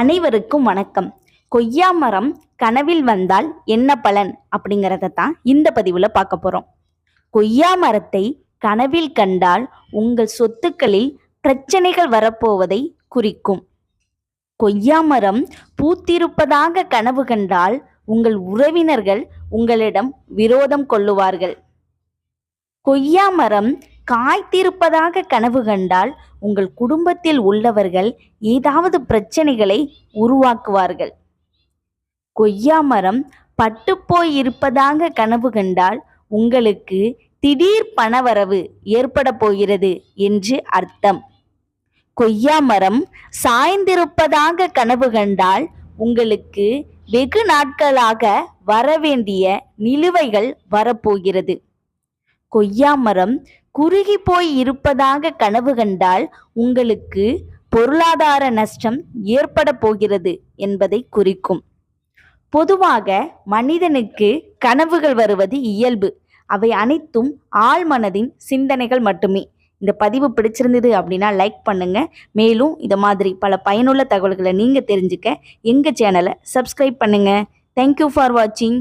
அனைவருக்கும் வணக்கம். கொய்யா மரம் கனவில் வந்தால் என்ன பலன்? அப்படிங்கிறத தான் இந்த பதிவில் பார்க்க போகிறோம் கொய்யா மரத்தை கனவில் கண்டால் உங்கள் சொத்துக்களில் பிரச்சனைகள் வரப்போவதை குறிக்கும். கொய்யா மரம் பூத்திருப்பதாக கனவு கண்டால் உங்கள் உறவினர்கள் உங்களிடம் விரோதம் கொள்ளுவார்கள். கொய்யா மரம் காய்த்திருப்பதாக கனவு கண்டால் உங்கள் குடும்பத்தில் உள்ளவர்கள் ஏதாவது பிரச்சனைகளை உருவாக்குவார்கள். கொய்யா மரம் பட்டுப்போய் இருப்பதாக கனவு கண்டால் உங்களுக்கு திடீர் பணவரவு ஏற்பட போகிறது என்று அர்த்தம். கொய்யா மரம் சாய்ந்திருப்பதாக கனவு கண்டால் உங்களுக்கு வெகு நாட்களாக வரவேண்டிய நிலுவைகள் வரப்போகிறது. கொய்யா மரம் குறுகி போய் இருப்பதாக கனவு கண்டால் உங்களுக்கு பொருளாதார நஷ்டம் ஏற்பட போகிறது என்பதை குறிக்கும். பொதுவாக மனிதனுக்கு கனவுகள் வருவது இயல்பு. அவை அனைத்தும் ஆழ்மனதின் சிந்தனைகள் மட்டுமே. இந்த பதிவு பிடிச்சிருந்தது அப்படின்னா லைக் பண்ணுங்க. மேலும் இதை மாதிரி பல பயனுள்ள தகவல்களை நீங்கள் தெரிஞ்சுக்க எங்கள் சேனலை சப்ஸ்கிரைப் பண்ணுங்க. தேங்க்யூ ஃபார் வாட்சிங்